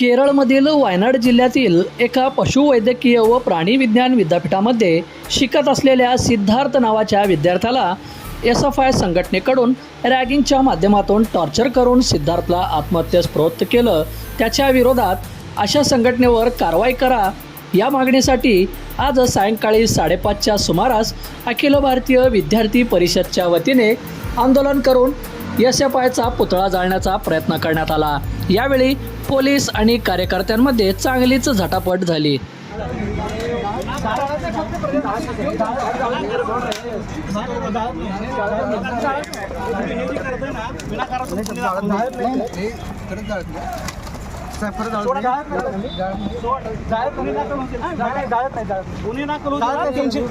केरळमधील वायनाड जिल्ह्यातील एका पशुवैद्यकीय व प्राणी विज्ञान विद्यापीठामध्ये शिकत असलेल्या सिद्धार्थ नावाच्या विद्यार्थ्याला एस एफ आय संघटनेकडून रॅगिंगच्या माध्यमातून टॉर्चर करून सिद्धार्थला आत्महत्येस प्रवृत्त केलं. त्याच्या विरोधात अशा संघटनेवर कारवाई करा. या मागणीसाठी आज सायंकाळी साडेपाचच्या सुमारास अखिल भारतीय विद्यार्थी परिषदच्या वतीने आंदोलन करून एस एफ आयचा पुतळा जाळण्याचा प्रयत्न करण्यात आला. यावेळी पोलीस आणि कार्यकर्त्यांमध्ये चांगलीच झटापट झाली.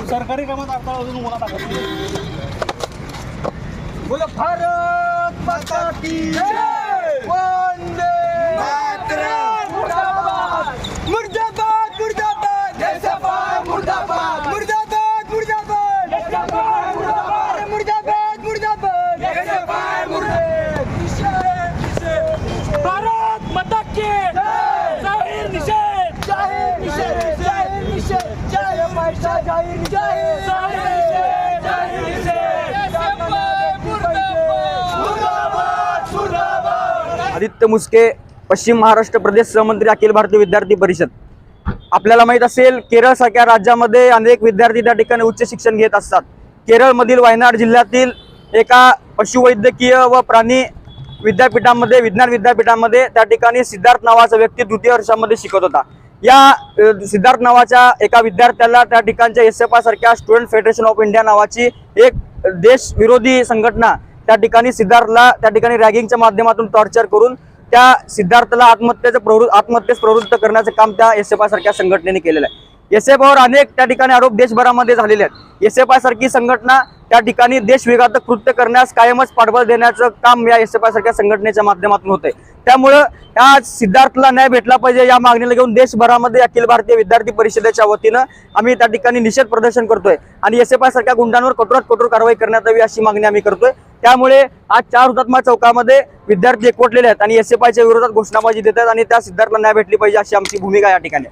सरकारी कामात आता अजून मुला बोला माता की वंदे मातरम मुर्दाबाद मुर्दाबाद मुर्दाबाद जयसफाय मुर्दाबाद मुर्दाबाद मुर्दाबाद जयसफाय मुर्दाबाद मुर्दाबाद मुर्दाबाद जयसफाय मुर्दाबाद भारत माता की जाहीर निषेध जाहीर निषेध जाहीर निषेध जाहीर पैसा जाहीर निषेध जाहीर निषेध मुर्दाबाद मुर्दाबाद आदित्य मुस्के पश्चिम महाराष्ट्र प्रदेश सहमंत्री अखिल भारतीय विद्यार्थी परिषद. आपल्याला माहीत असेल केरळसारख्या राज्यामध्ये अनेक विद्यार्थी त्या ठिकाणी उच्च शिक्षण घेत असतात. केरळमधील वायनाड जिल्ह्यातील एका पशुवैद्यकीय व प्राणी विद्यापीठामध्ये विज्ञान विद्यापीठामध्ये त्या ठिकाणी सिद्धार्थ नावाचा व्यक्ती द्वितीय वर्षामध्ये शिकत होता. या सिद्धार्थ नावाच्या एका विद्यार्थ्याला त्या ठिकाणच्या एस एफ सारख्या स्टुडंट फेडरेशन ऑफ इंडिया नावाची एक देश विरोधी संघटना त्या ठिकाणी सिद्धार्थला त्या ठिकाणी रॅगिंगच्या माध्यमातून टॉर्चर करून त्या सिद्धार्थला आत्महत्येचं प्रवृत्त आत्महत्येस प्रवृत्त करण्याचं काम त्या एस एफ आय सारख्या संघटनेने केलेलं आहे. एस एफ आयवर अनेक त्या ठिकाणी आरोप देशभरामध्ये झालेले आहेत. एस एफ आय सारखी संघटना त्या ठिकाणी देशविघातक कृत्य करण्यास कायमच पाठबळ देण्याचं काम या एस एफ आय सारख्या संघटनेच्या माध्यमातून होतंय. त्यामुळं या सिद्धार्थला न्याय भेटला पाहिजे या मागणीला घेऊन देशभरामध्ये अखिल भारतीय विद्यार्थी परिषदेच्या वतीनं आम्ही त्या ठिकाणी निषेध प्रदर्शन करतोय. आणि एस एफ आय सारख्या गुंडांवर कठोरात कठोर कारवाई करण्यात यावी अशी मागणी आम्ही करतोय. त्यामुळे आज चार हुतात्मा चौकामध्ये विद्यार्थी एकवटलेले आहेत आणि एस एफ आयच्या विरोधात घोषणाबाजी देत आहेत आणि त्या सिद्धार्थला न्याय भेटली पाहिजे अशी आमची भूमिका या ठिकाणी